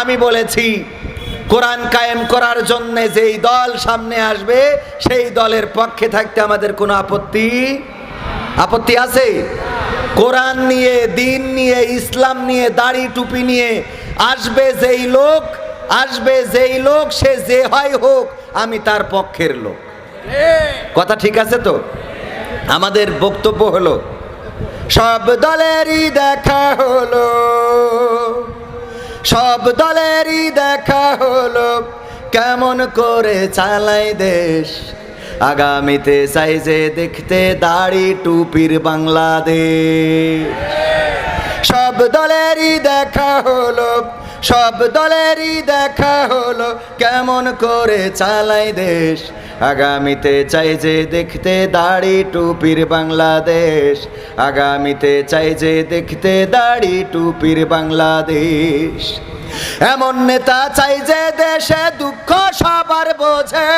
আমি বলেছি, কোরআন কায়েম করার জন্য যেই দল সামনে আসবে, সেই দলের পক্ষে থাকতে আমাদের কোনো আপত্তি আপত্তি আছে? কোরআন নিয়ে, দিন নিয়ে, ইসলাম নিয়ে, দাড়ি টুপি নিয়ে আসবে যেই লোক, আসবে যেই লোক, সে যে হয় হোক, আমি তার পক্ষের লোক। কথা ঠিক আছে তো? আমাদের বক্তব্য হলো, সব দলেরই দেখা হলো। সব দলেরই দেখা হলো, কেমন করে চালাই দেশ। আগামীতে চাই যে দেখতে দাড়ি টুপির বাংলাদেশ। সব দলেরই দেখা হলো সব দলেরই দেখা হলো কেমন করে চালাই দেশ। আগামীতে চাই যে দেখতে দাড়ি টুপির বাংলাদেশ। আগামীতে চাই যে দেখতে দাড়ি টুপির বাংলাদেশ। এমন নেতা চাই যে দেশে দুঃখ সবার বোঝে।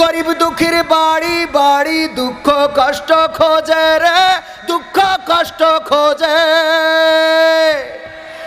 গরিব দুঃখীর বাড়ি বাড়ি দুঃখ কষ্ট খোঁজে রে, দুঃখ কষ্ট খোঁজে।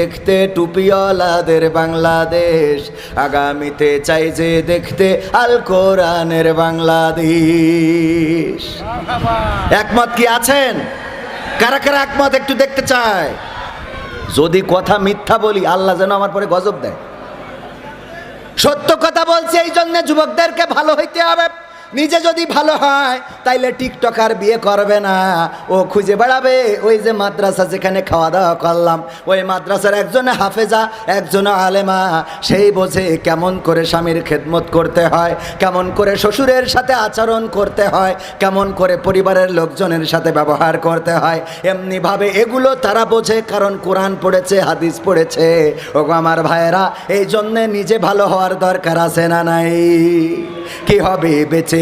দেখতে টুপিওয়ালাদের বাংলাদেশ, আগামীতে চাই যে দেখতে আল কোরআনের বাংলাদেশ। একমত কি আছেন? কারা কারা একমত একটু দেখতে চায়? যদি কথা মিথ্যা বলি, আল্লাহ যেন আমার পরে গজব দেয়। সত্য কথা বলছি এই জন্য যুবকদেরকে ভালো হইতে হবে। নিজে যদি ভালো হয়, তাইলে টিকটক আর বিয়ে করবে না। ও খুঁজে বেড়াবে, ওই যে মাদ্রাসা যেখানে খাওয়া দাওয়া করলাম, ওই মাদ্রাসার একজনে হাফেজা, একজনে আলেমা, সেই বোঝে কেমন করে স্বামীর খেদমত করতে হয়, কেমন করে শ্বশুরের সাথে আচরণ করতে হয়, কেমন করে পরিবারের লোকজনের সাথে ব্যবহার করতে হয়। এমনিভাবে এগুলো তারা বোঝে, কারণ কোরআন পড়েছে, হাদিস পড়েছে। ওগো আমার ভাইয়েরা, এই জন্যে নিজে ভালো হওয়ার দরকার আছে না নাই? কি হবে, বেঁচে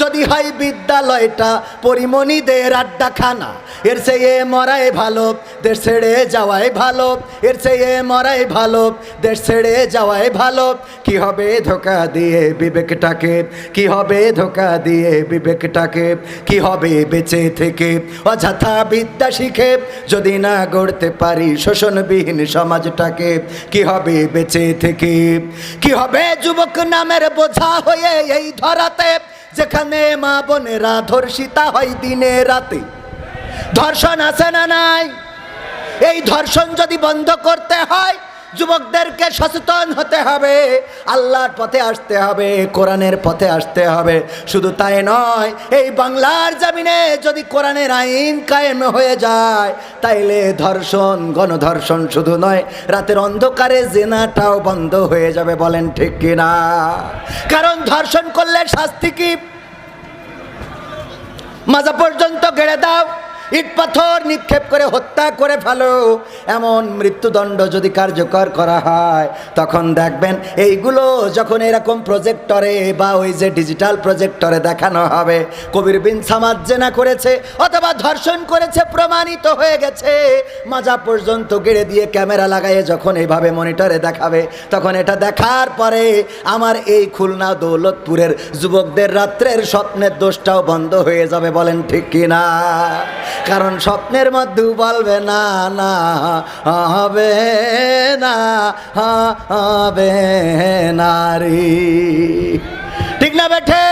যদি হয় বিদ্যালয়টা পরিমণিদের আড্ডা খানা এর চেয়ে মরাই ভালো, দেশ ছেড়ে যাওয়াই ভালো, এর চেয়ে মরাই ভালো, দেশ ছেড়ে যাওয়াই ভালো। কি হবে ধোকা দিয়ে বিবেকটাকে? কি হবে ধোকা দিয়ে বিবেকটাকে? কি হবে বেঁচে থেকে? অযথা বিদ্যা শিখে যদি না গড়তে পারি শোষণবিহীন সমাজটাকে, কি হবে বেঁচে থেকে? কি হবে যুবক নামের বোঝা হয়ে এই ধরাতে, যেখানে মা বোনেরা, ধর্ষিতা হয় দিনে রাতে। ধর্ষণ আছে না নাই? এই ধর্ষণ যদি বন্ধ করতে হয়, যুবকদেরকে সচেতন হতে হবে, আল্লাহর পথে আসতে হবে, কোরআনের পথে আসতে হবে। শুধু তাই নয়, এই বাংলার জামিনে যদি কোরআনের আইন কায়েম হয়ে যায়, তাইলে ধর্ষণ, গণধর্ষণ শুধু নয়, রাতের অন্ধকারে জেনাটাও বন্ধ হয়ে যাবে, বলেন ঠিক কিনা? কারণ ধর্ষণ করলে শাস্তি কি? মাজা পর্যন্ত গেড়ে দাও ইট পাথর নিক্ষেপ করে হত্যা করে ফেলো। এমন মৃত্যুদণ্ড যদি কার্যকর করা হয়, তখন দেখবেন এইগুলো যখন এরকম প্রজেক্টরে বা ওই যে ডিজিটাল প্রজেক্টরে দেখানো হবে, কবির বিন সামাদ জেনা করেছে অথবা ধর্ষণ করেছে, প্রমাণিত হয়ে গেছে। মাজা পর্যন্ত গেড়ে দিয়ে ক্যামেরা লাগাইয়ে যখন এইভাবে মনিটরে দেখাবে, তখন এটা দেখার পরে আমার এই খুলনা দৌলতপুরের যুবকদের রাত্রের স্বপ্নের দোষটাও বন্ধ হয়ে যাবে বলেন ঠিক কিনা? কারণ স্বপ্নের মধ্যে বলবে না না হবে না হবে নারী ঠিক না বেঠে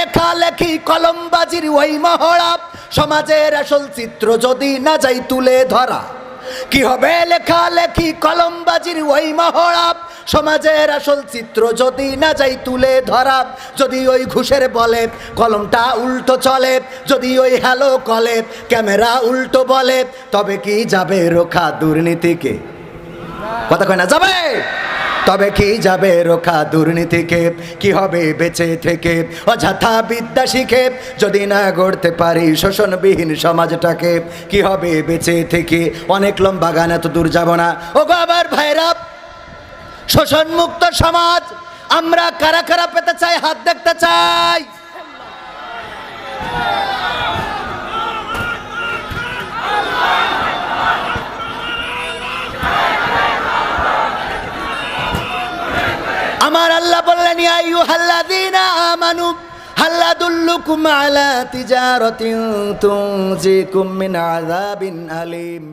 লেখালেখি কলমবাজির ওই মহড়া। সমাজের আসল চিত্র যদি না যাই তুলে ধরা, কি হবে লেখালেখি কলমবাজির ওই মহড়া? সমাজের আসল চিত্র যদি না যাই তুলে ধরা, যদি ওই ঘুষের বলে কলমটা উল্টো চলে, যদি ওই হ্যালো কলে ক্যামেরা উল্টো বলে, তবে কি যাবে রোখা দুর্নীতিকে? কথা কয় না, যাবে? তবে কি যাবে রোখা দুর্নীতিকে কি হবে বেঁচে থেকে? অযথা বিদ্যা শিখে যদি না গড়তে পারি শোষণবিহীন সমাজটাকে কি হবে বেঁচে থেকে? অনেক লম্বা গান, এত দূর যাব না। ও গো আবার ভাইরা, শোষণমুক্ত সমাজ, আমরা কারা কারা পেতে চাই, হাত দেখতে চাই? আমার আল্লাহ বললেন ইয়া আইয়ুহাল্লাযীনা আমানু হাল্লা আদুল্লুকুম আলা তিজারাতিন তুনজিকুম মিন আযাবিন আলিম।